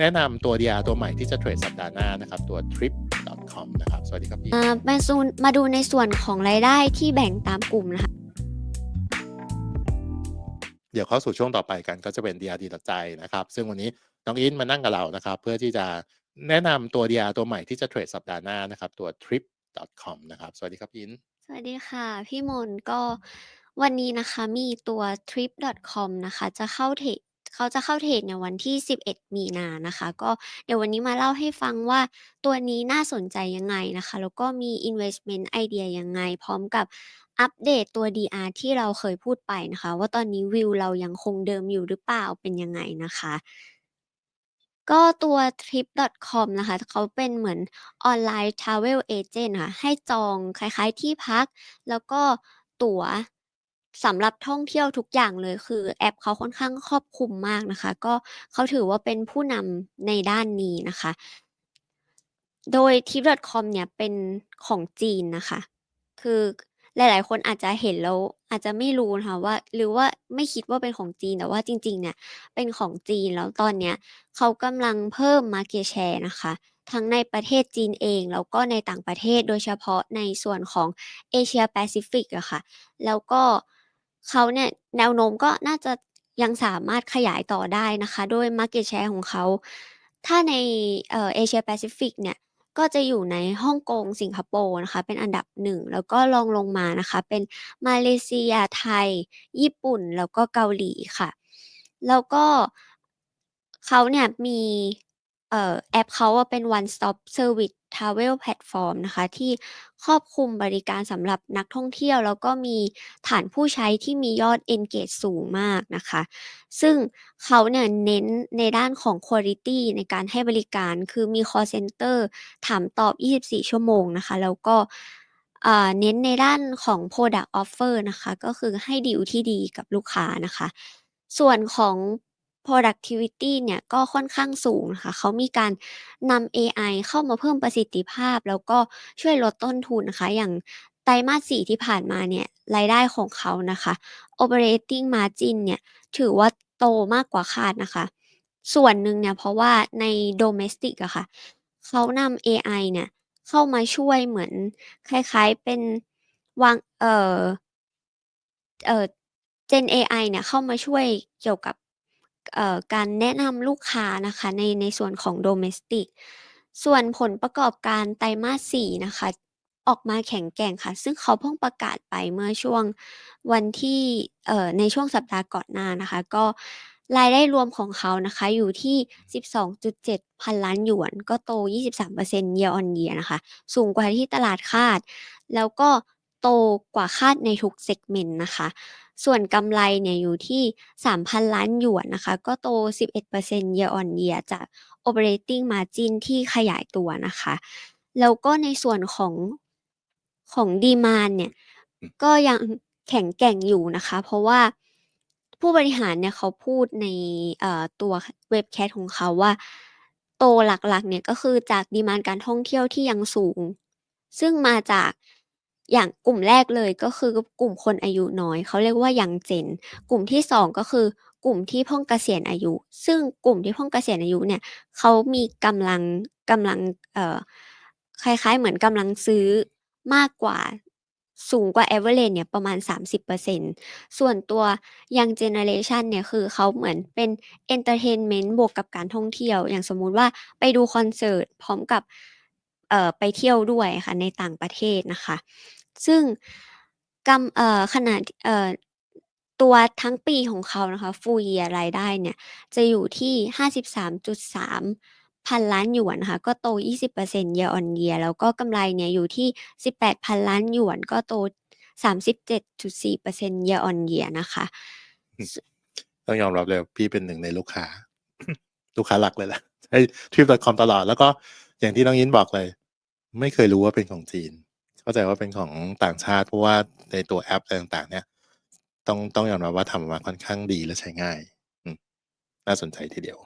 แนะนำตัว DR ตัวใหม่ที่จะเทรดสัปดาห์หน้านะครับตัว trip.com นะครับสวัสดีครับพี่อ่ามาซูนมาดูในส่วนของรายได้ที่แบ่งตามกลุ่มนะคะเดี๋ยวเข้าสู่ช่วงต่อไปกันก็จะเป็น DR ดีต่อใจนะครับ ซึ่งวันนี้น้องอินมานั่งกับเรานะครับ เพื่อที่จะแนะนำตัว DR ตัวใหม่ที่จะเทรดสัปดาห์หน้านะครับตัว trip.com นะครับสวัสดีครับอินสวัสดีค่ะ พี่มนก็วันนี้นะคะมีตัว trip.com นะคะ จะเข้าเทรด เขาจะเข้าเทรดในวันที่ 11 มีนานะคะ ก็เดี๋ยววันนี้มาเล่าให้ฟังว่าตัวนี้น่าสนใจยังไงนะคะ แล้วก็มี investment idea ยังไง พร้อมกับอัปเดตตัว DR ที่เราเคยพูดไปนะคะ ว่าตอนนี้วิวเรายังคงเดิมอยู่หรือเปล่าเป็นยังไงนะคะ ก็ตัว trip.com นะคะ เขาเป็นเหมือนออนไลน์ travel agent ค่ะ ให้จองคล้ายๆที่พัก แล้วก็ตั๋ว สำหรับท่องเที่ยวทุกอย่างเลย คือแอปเขาค่อนข้างครอบคลุมมากนะคะ ก็เขาถือว่าเป็นผู้นำในด้านนี้นะคะ โดย trip.com เนี่ยเป็นของจีนนะคะ คือหลาย ๆ คนอาจจะเห็นแล้วอาจจะไม่รู้นะคะว่า หรือว่าไม่คิดว่าเป็นของจีน แต่ว่าจริง ๆ เนี่ยเป็นของจีน แล้วตอนเนี้ยเขากำลังเพิ่ม market share นะคะ ทั้งในประเทศจีนเอง แล้วก็ในต่างประเทศ โดยเฉพาะในส่วนของเอเชียแปซิฟิกอะค่ะ แล้วก็ เขาเนี่ยแนวโน้มก็น่าจะยังสามารถขยายต่อได้นะคะโดย market share ของเขา ถ้าในเอ่อเอเชียแปซิฟิกเนี่ย ก็จะอยู่ในฮ่องกงสิงคโปร์นะคะ เป็นอันดับ1แล้วก็รองลงมานะคะ เป็นมาเลเซียไทย ญี่ปุ่นแล้วก็เกาหลีค่ะ แล้วก็เขาเนี่ยมี เอ่อ แอปเขาอะเป็น one stop service travel platform นะคะ ที่ครอบคลุมบริการสำหรับนักท่องเที่ยว แล้วก็มีฐานผู้ใช้ที่มียอด engage สูงมากนะคะ ซึ่งเขาเนี่ยเน้นในด้านของควอลิตีในการให้บริการ คือมีคอลเซนเตอร์ถามตอบ 24 ชั่วโมงนะคะ แล้วก็ อ่า เน้นในด้านของ product offer นะคะ ก็คือให้ดีลที่ดีกับลูกค้านะคะ ส่วนของ productivity เนี่ยก็ค่อนข้างสูงนะคะ เขามีการนำเอไอเข้ามาเพิ่มประสิทธิภาพ แล้วก็ช่วยลดต้นทุนนะคะ อย่างไตรมาส 4 ที่ผ่านมาเนี่ย รายได้ของเขานะคะ operating margin เนี่ยถือว่าโตมากกว่าคาดนะคะ ส่วนหนึ่งเนี่ยเพราะว่าใน domestic อะค่ะ เขานำเอไอเนี่ยเข้ามาช่วยเหมือนคล้ายๆเป็นวาง เอ่อ เอ่อ Gen เอไอเนี่ยเข้ามาช่วยเกี่ยวกับ เอ่อ การแนะนำลูกค้านะคะ ใน ในส่วนของ domestic ส่วนผลประกอบการไตรมาส 4 นะคะ ออกมาแข็งแกร่งค่ะ ซึ่งเขาเพิ่งประกาศไปเมื่อช่วงวันที่ เอ่อ ในช่วงสัปดาห์ก่อนหน้านะคะ ก็รายได้รวมของเขานะคะ อยู่ที่ 12.7 พันล้านหยวน ก็โต 23% year on year นะคะ สูงกว่าที่ตลาดคาด แล้วก็ โตกว่าคาดในทุก segment นะคะ ส่วนกำไรเนี่ยอยู่ที่ 3,000 ล้านหยวนนะคะ ก็โต 11% year on year จาก operating margin ที่ขยายตัวนะคะ แล้วก็ในส่วนของของ demand เนี่ย ก็ยังแข็งแกร่งอยู่นะคะ เพราะว่าผู้บริหารเนี่ยเขาพูดในเอ่อตัวเว็บแคสของเขาว่า โตหลักๆเนี่ยก็คือจาก demand การท่องเที่ยวที่ยังสูง ซึ่งมาจาก อย่างกลุ่มแรกเลยก็คือกลุ่มคนอายุน้อย เขาเรียกว่า Young Gen กลุ่มที่2ก็คือกลุ่มที่พิ่งเกษียณอายุ ซึ่งกลุ่มที่พิ่งเกษียณอายุเนี่ยเขามีกำลังกำลังเอ่อคล้ายๆ เหมือนกำลังซื้อมากกว่าสูงกว่า average เนี่ยประมาณ 30%ส่วนตัว Young Generation เนี่ยคือเขาเหมือนเป็นเอนเทอร์เทนเมนต์บวกกับการท่องเที่ยว อย่างสมมุติว่าไปดูคอนเสิร์ตพร้อมกับไปเที่ยวด้วยค่ะในต่างประเทศนะคะ ซึ่งกำ เอ่อขณะเอ่อ ตัวทั้งปีของเขานะคะ full year รายได้เนี่ย จะอยู่ที่ 53.3 พันล้านหยวนนะคะก็โต 20% year on year แล้วก็กำไรเนี่ยอยู่ที่ 18,000ล้านหยวน ก็โต 37.4% year on year นะคะสต้องยอมรับเลยว่าพี่เป็นหนึ่งในลูกค้า ลูกค้าหลักเลยแหละ ใช้ trip.com ตลอด แล้วก็อย่างที่น้องยินบอกเลย ไม่เคยรู้ว่าเป็นของจีน เข้าใจว่าเป็นของต่างชาติ เพราะว่าในตัวแอปอะไรต่างๆ เนี่ย ต้องต้องยอมรับว่าทำออกมาค่อนข้างดีและใช้ง่าย อืมน่าสนใจทีเดียว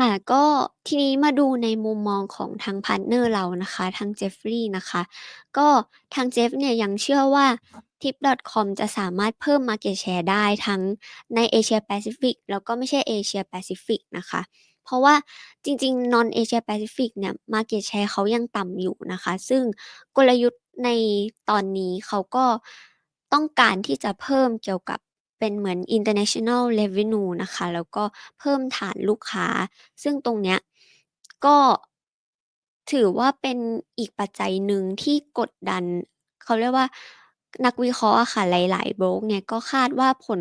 ค่ะก็ทีนี้มาดูในมุมมองของทางพาร์ตเนอร์เรานะคะทาง Jeffrey นะคะ ก็ทาง Jeff เนี่ยยังเชื่อว่า tip.com จะสามารถเพิ่ม market share ได้ทั้งในเอเชียแปซิฟิกแล้วก็ไม่ใช่เอเชียแปซิฟิกนะคะ ราะว่าจริงๆ Non Asia Pacific เนี่ย Market Share เขายังต่ำอยู่นะคะ ซึ่งกลยุทธ์ในตอนนี้เขาก็ต้องการที่จะเพิ่มเกี่ยวกับเป็นเหมือน International Revenue นะคะ แล้วก็เพิ่มฐานลูกค้า ซึ่งตรงเนี้ยก็ถือว่าเป็นอีกปัจจัยหนึ่งที่กดดัน เขาเรียกว่านักวิเคราะห์ค่ะหลาย ๆ โบรกเนี่ยก็คาดว่าผล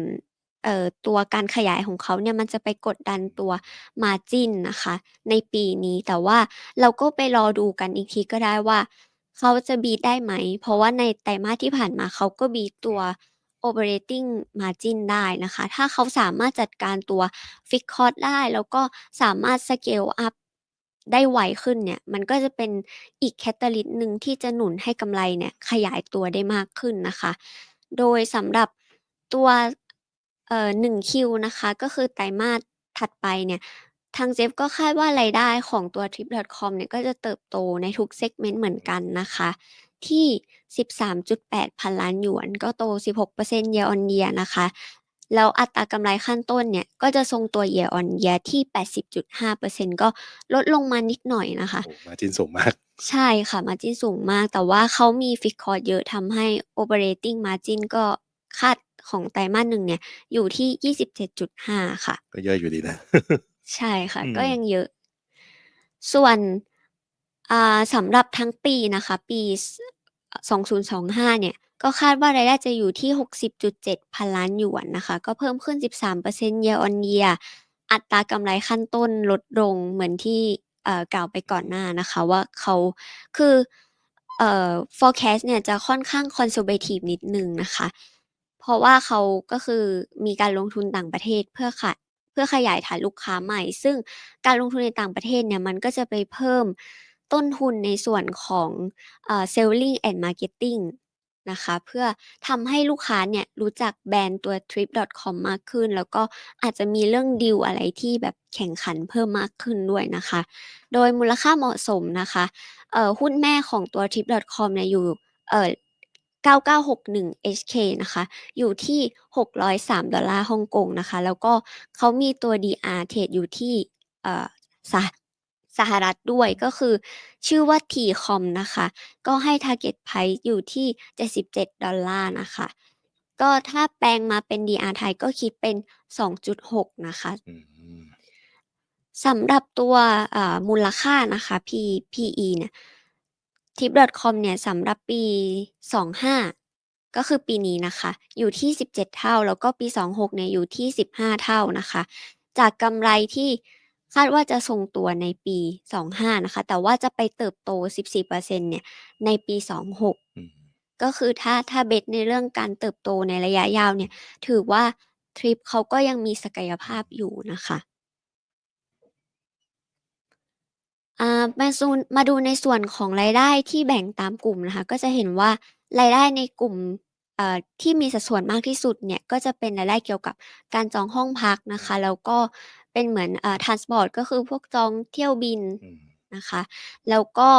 เอ่อ ตัวการขยายของเขาเนี่ย มันจะไปกดดันตัว Margin นะคะ ในปีนี้ แต่ว่าเราก็ไปรอดูกันอีกทีก็ได้ว่า เขาจะ beat ได้ไหม เพราะว่าในไตรมาสที่ผ่านมา เขาก็ beat ตัว Operating Margin ได้นะคะ ถ้าเขาสามารถจัดการตัว Fixed Cost ได้ แล้วก็สามารถ Scale up ได้ไวขึ้นเนี่ย มันก็จะเป็นอีก Catalyst หนึ่งที่จะหนุนให้กำไรเนี่ยขยายตัวได้มากขึ้นนะคะ โดยสำหรับตัว เอ่อ 1Q นะคะ ก็คือไตรมาสถัดไปเนี่ย ทางเจฟก็คาดว่ารายได้ของตัว Trip.com เนี่ย ก็จะเติบโตในทุก Segment เหมือนกันนะคะ ที่ 13.8 พันล้านหยวน ก็โต 16% Year on Year นะคะ แล้วอัตรากำไรขั้นต้นเนี่ย ก็จะทรงตัว Year on Year ที่ 80.5%ก็ลดลงมานิดหน่อยนะคะ โอ้ Margin สูงมาก ใช่ค่ะ Margin สูงมาก แต่ว่าเขามี Fixed Cost เยอะทำให้ Operating Margin ก็คาด ของไตรมาส1เนี่ย อยู่ที่27.5ค่ะ ก็เยอะอยู่ดีนะ ใช่ค่ะอืมก็ยังเยอะ ส่วนอ่าสำหรับทั้งปีนะคะ ปีส2025 เนี่ย ก็คาดว่ารายได้จะอยู่ที่ 60.7 พันล้านหยวนนะคะ ก็เพิ่มขึ้น 13% Year on Year อัตรากำไรขั้นต้นลดลงเหมือนที่เอ่อกล่าวไปก่อนหน้านะคะว่าเขาคือเอ่อ Forecast เนี่ยจะค่อนข้าง Conservative นิดหนึ่งนะคะ เพราะว่าเขาก็คือมีการลงทุนต่างประเทศเพื่อขะเพื่อขยายฐานลูกค้าใหม่ ซึ่งการลงทุนในต่างประเทศเนี่ยมันก็จะไปเพิ่มต้นทุนในส่วนของเอ่อ Selling and Marketing นะคะเพื่อทำให้ลูกค้าเนี่ยรู้จักแบรนด์ตัว Trip.com มากขึ้น แล้วก็อาจจะมีเรื่องดีลอะไรที่แบบแข่งขันเพิ่มมากขึ้นด้วยนะคะ โดยมูลค่าเหมาะสมนะคะเอ่อหุ้นแม่ของตัว Trip.com เนี่ยอยู่เอ่อ 9961 HK นะคะ อยู่ที่ 603 ดอลลาร์ฮ่องกงนะคะ แล้วก็เขามีตัว DR เทรดอยู่ที่เอ่อสหสหรัฐด้วยก็คือชื่อว่า TCOM นะคะ ก็ให้ Target Price อยู่ที่ 77 ดอลลาร์นะคะ ก็ถ้าแปลงมาเป็น DR ไทยก็คิดเป็น 2.6 นะคะอืมสำหรับตัวอ่ามูลค่านะคะ P PE เนี่ย Trip.com เนี่ยสำหรับปี 25 ก็คือปีนี้นะคะ อยู่ที่ 17 เท่า แล้วก็ปี 26 เนี่ยอยู่ที่ 15 เท่านะคะ จากกำไรที่คาดว่าจะทรงตัวในปี 25 นะคะ แต่ว่าจะไปเติบโต 14%เนี่ยในปี 26อืมก็คือถ้าถ้าเบตในเรื่องการเติบโตในระยะยาวเนี่ย ถือว่า Trip เขาก็ยังมีศักยภาพอยู่นะคะ อ่า มาซูน มาดูในส่วนของรายได้ที่แบ่งตามกลุ่มนะคะ ก็จะเห็นว่ารายได้ในกลุ่ม เอ่อ ที่มีสัดส่วนมากที่สุดเนี่ย ก็จะเป็นรายได้เกี่ยวกับการจองห้องพักนะคะ แล้วก็เป็นเหมือนอ่า Transport ก็คือพวกจองเที่ยวบินอืม นะคะ แล้วก็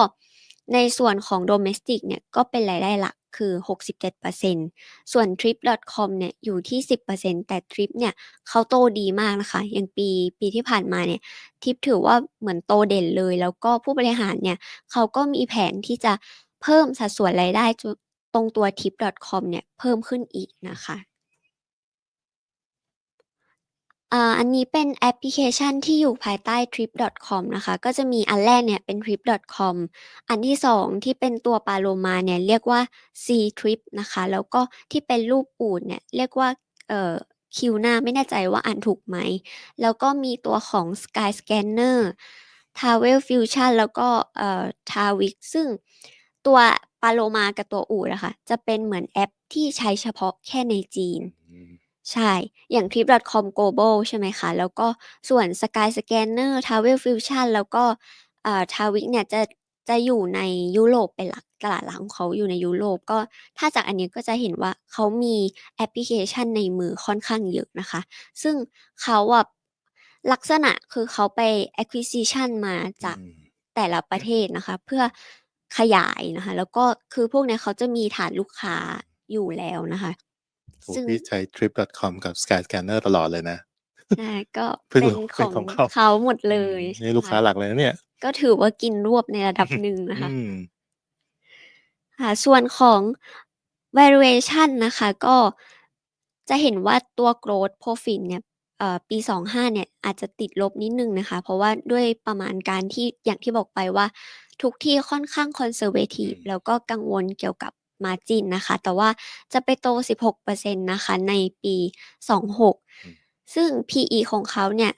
ในส่วนของ Domestic เนี่ยก็เป็นรายได้หลักคือ 67%ส่วน Trip.com เนี่ยอยู่ที่ 10%แต่ Trip เนี่ยเขาโตดีมากนะคะ อย่างปีปีที่ผ่านมาเนี่ย Trip ถือว่าเหมือนโตเด่นเลย แล้วก็ผู้บริหารเนี่ยเขาก็มีแผนที่จะเพิ่มสัดส่วนรายได้ตรงตัว Trip.com เนี่ยเพิ่มขึ้นอีกนะคะ อ่า อันนี้เป็นแอปพลิเคชันที่อยู่ภายใต้ Trip.com นะคะ ก็จะมีอันแรกเนี่ยเป็น Trip.com อันที่ 2 ที่เป็นตัวปลาโลมาเนี่ยเรียกว่า Ctrip นะคะ แล้วก็ที่เป็นรูปอูฐเนี่ยเรียกว่า เอ่อ Qunar ไม่แน่ใจว่าอ่านถูกไหม แล้วก็มีตัวของ Skyscanner Travel Fusion แล้วก็ เอ่อ Travik ซึ่งตัวปลาโลมากับตัวอูฐอะคะจะเป็นเหมือนแอปที่ใช้เฉพาะแค่ในจีน อืม ใช่ อย่าง Trip.com Global ใช่ไหมคะ แล้วก็ส่วน Skyscanner Travel Fusion แล้วก็ อ่า Travik เนี่ยจะ จะอยู่ในยุโรปเป็นหลัก ตลาดหลักของเขาอยู่ในยุโรป ก็ ถ้าจากอันนี้ก็จะเห็นว่า เขามีแอปพลิเคชันในมือค่อนข้างเยอะนะคะ ซึ่งเขาอะ ลักษณะคือเขาไป acquisition มาจากอืมแต่ละประเทศนะคะ เพื่อขยายนะคะ แล้วก็ คือพวกเนี้ยเขาจะมีฐานลูกค้าอยู่แล้วนะคะ โอ้ซึ่ง พี่ใช้ Trip.com กับ Skyscanner ตลอดเลยนะใช่ก็เพิ่งเป็นรู้ขเป็นองของเขา เขาหมดอืเลมยนี่ลูกค้าใช่หลักเลยนะเนี่ย ก็ถือว่ากินรวบในระดับหนึ่งนะคะ อืม ค่ะส่วนของ valuation นะคะ ก็จะเห็นว่าตัว growth profit เนี่ยเอ่อปี 25เนี่ยอาจจะติดลบนิดหนึ่งนะคะ เพราะว่าด้วยประมาณการที่อย่างที่บอกไปว่า ทุกที่ค่อนข้างอื conservative มแล้วก็กังวลเกี่ยวกับ margin นะคะ แต่ว่าจะไปโต 16%นะคะในปีอืม26 ซึ่ง PE ของเขาเนี่ย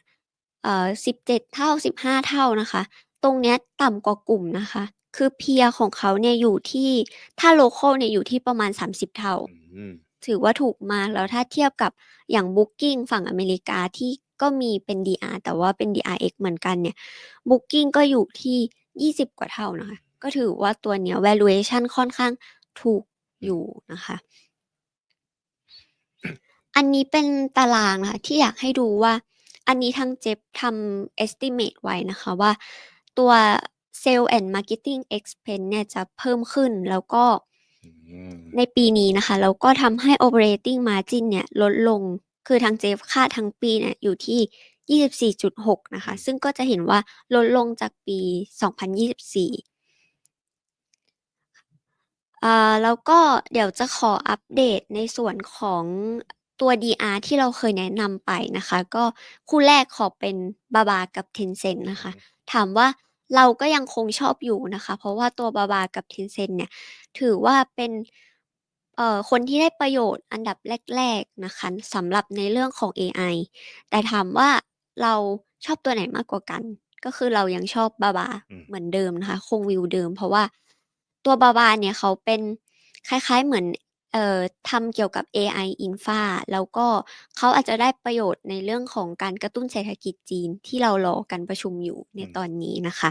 เอ่อ17 เท่า 15 เท่านะคะ ตรงเนี้ยต่ำกว่ากลุ่มนะคะ คือ peer ของเขาเนี่ยอยู่ที่ถ้าโลคัลเนี่ยอยู่ที่ประมาณ 30 เท่าอืมถือว่าถูกมากแล้วถ้าเทียบกับอย่าง Booking ฝั่งอเมริกาที่ก็มีเป็น DR แต่ว่าเป็น DRX เหมือนกันเนี่ย Booking ก็อยู่ที่ 20 กว่าเท่านะคะ ก็ถือว่าตัวเนี้ย valuation ค่อนข้าง ถูกอือมยู่นะคะ อันนี้เป็นตารางนะคะที่อยากให้ดูว่า อันนี้ทางเจฟทำ estimate ไว้นะคะว่า ตัว Sales and Marketing Expense เนี่ยจะเพิ่มขึ้นแล้วก็อืมในปีนี้นะคะแล้วก็ทำให้ Operating Margin เนี่ยลดลงคือทางเจฟคาดทั้งปีเนี่ยอยู่ที่ 24.6 นะอืคะมซึ่งก็จะเห็นว่าลดลงจากปี 2024 อ่าแล้วก็เดี๋ยวจะขออัปเดตในส่วนของตัว DR ที่เราเคยแนะนำไปนะคะ ก็คู่แรกขอเป็น BABA กับ Tencent อืนะคะมถามว่าเราก็ยังคงชอบอยู่นะคะ เพราะว่าตัว BABA กับ Tencent เนี่ย ถือว่าเป็นเอ่อคนที่ได้ประโยชน์อันดับแรก ๆนะคะสำหรับในเรื่องของเอไอแต่ถามว่าเราชอบตัวไหนมากกว่ากัน ก็คือเรายังชอบ BABA อืมเหมือนเดิมนะคะ คงวิวเดิม เพราะว่า ตัว BABA เนี่ยเขาเป็นคล้ายๆเหมือนเอ่อทำเกี่ยวกับ AI Infra แล้วก็เขาอาจจะได้ประโยชน์ในเรื่องของการกระตุ้นเศรษฐกิจจีนที่เรารอกันประชุมอยู่ในอืมตอนนี้นะคะ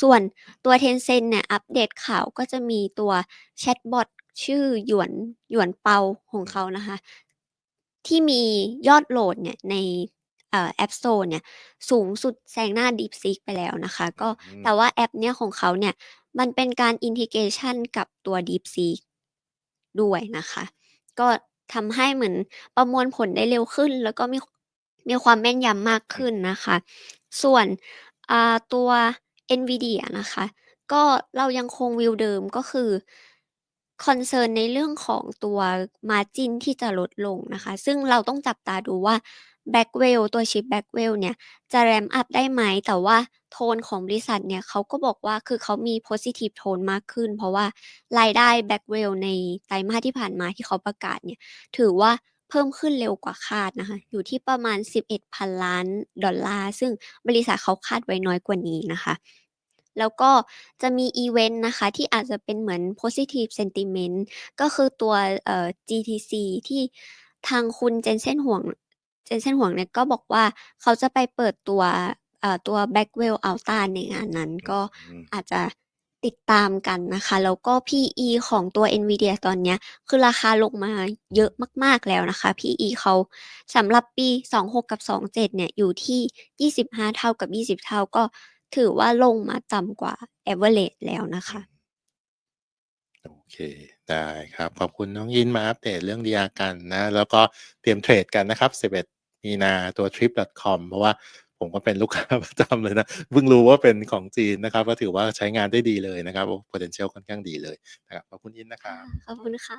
ส่วนตัว Tencent เนี่ยอัปเดตข่าวก็จะมีตัวแชตบอตชื่อหยวนหยวนเปาของอืเขามนะคะ ที่มียอดโหลดเนี่ยใน เอ่อ App Store เนี่ยสูงสุดแซงหน้า DeepSeek ไปแล้วนะคะอืก็มแต่ว่าแอปเนี้ยของเขาเนี่ยมันเป็นการ integration กับตัว DeepSeek ด้วยนะคะ ก็ทำให้เหมือนประมวลผลได้เร็วขึ้น แล้วก็มีมีความแม่นยำมากอืขึ้มนนะคะ ส่วนอ่าตัว NVIDIA นะคะ ก็เรายังคงวิวเดิมก็คือ concern ในเรื่องของตัว margin ที่จะลดลงนะคะ ซึ่งเราต้องจับตาดูว่า Blackwell ตัว chip Blackwell เนี่ยจะ ramp up ได้ไหม แต่ว่าโทนของบริษัทเนี่ยเขาก็บอกว่าคือเขามี positive tone มากขึ้น เพราะว่ารายได้ Blackwell ในไตรมาสที่ผ่านมาที่เขาประกาศเนี่ยถือว่าเพิ่มขึ้นเร็วกว่าคาดนะคะ อยู่ที่ประมาณ 11,000ล้านดอลลาร์ ซึ่งบริษัทเขาคาดไว้น้อยกว่านี้นะคะแล้วก็จะมีอิเวนต์นะคะ ที่อาจจะเป็นเหมือน positive sentiment ก็คือตัว GTC ที่ทางคุณ Jensen Huang Jensen Huang เนี่ยก็บอกว่าเขาจะไปเปิดตัวเอ่อตัว Blackwell Ultra ในงานนั้นอืก็มอาจจะติดตามกันนะคะ แล้วก็ PE ของตัว NVIDIA ตอนเนี้ย คือราคาลงมาเยอะมาก ๆ แล้วนะคะ PE เขาสำหรับปี 26 กับ 27 เนี่ย อยู่ที่ 25 เท่ากับ 20 เท่าก็ถือว่าลงมาต่ำกว่า average แล้วนะอืคะมโอเค ได้ครับ ขอบคุณน้องยินมาอัปเดตเรื่อง DR กันนะ แล้วก็เตรียมเทรดกันนะครับ 11 มีนาตัว Trip.com เพราะว่าผมก็เป็นลูกค้าประจำเลยนะเพิ่งรู้ว่าเป็นของจีนนะครับ ก็ถือว่าใช้งานได้ดีเลยนะครับ potential ค่อนข้างดีเลยนะครับขอบคุณยินนะครับขอบคุณค่ะ